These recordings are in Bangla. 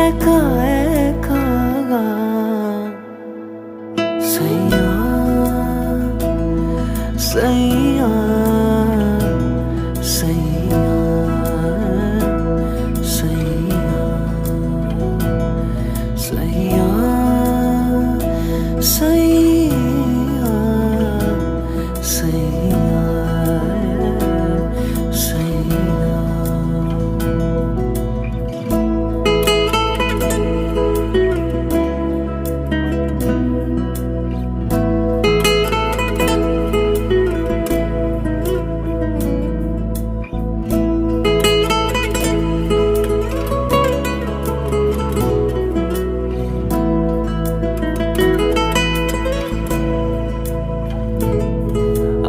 একা একা গান সৈয়া সৈয়া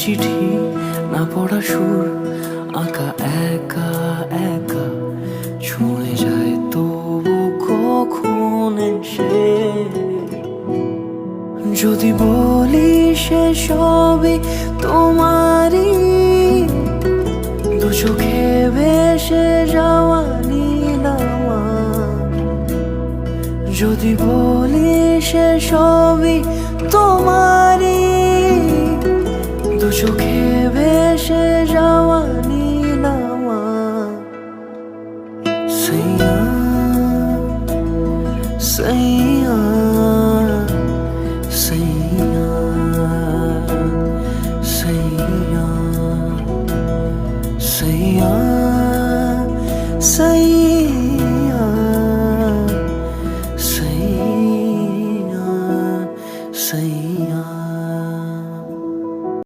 চিঠি, না পড়া সুর, আঁকা একা একা। ছুঁয়ে যায় তবু কখন সে যদি বলি সে সবই তোমারই, দু চোখে ভেসে যাওয়া নীলামা যদি বলি সে সবই তোমারই সুখে ভেসে যাওয়া নীলামা সৈয়া সৈয়া।